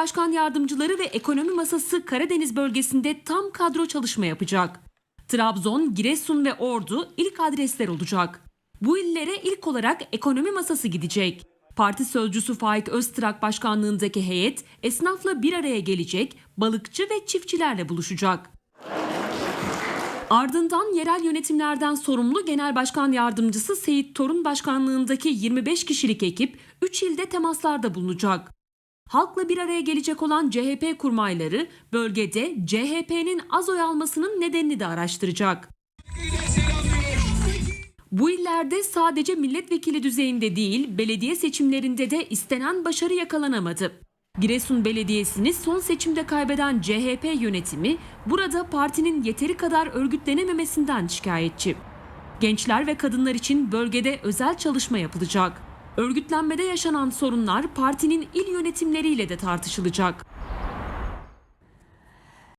başkan yardımcıları ve ekonomi masası Karadeniz bölgesinde tam kadro çalışma yapacak. Trabzon, Giresun ve Ordu ilk adresler olacak. Bu illere ilk olarak ekonomi masası gidecek. Parti sözcüsü Faik Öztrak başkanlığındaki heyet esnafla bir araya gelecek, balıkçı ve çiftçilerle buluşacak. Ardından yerel yönetimlerden sorumlu Genel Başkan Yardımcısı Seyit Torun başkanlığındaki 25 kişilik ekip 3 ilde temaslarda bulunacak. Halkla bir araya gelecek olan CHP kurmayları bölgede CHP'nin az oy almasının nedenini de araştıracak. Bu illerde sadece milletvekili düzeyinde değil, belediye seçimlerinde de istenen başarı yakalanamadı. Giresun Belediyesi'ni son seçimde kaybeden CHP yönetimi burada partinin yeteri kadar örgütlenememesinden şikayetçi. Gençler ve kadınlar için bölgede özel çalışma yapılacak. Örgütlenmede yaşanan sorunlar partinin il yönetimleriyle de tartışılacak.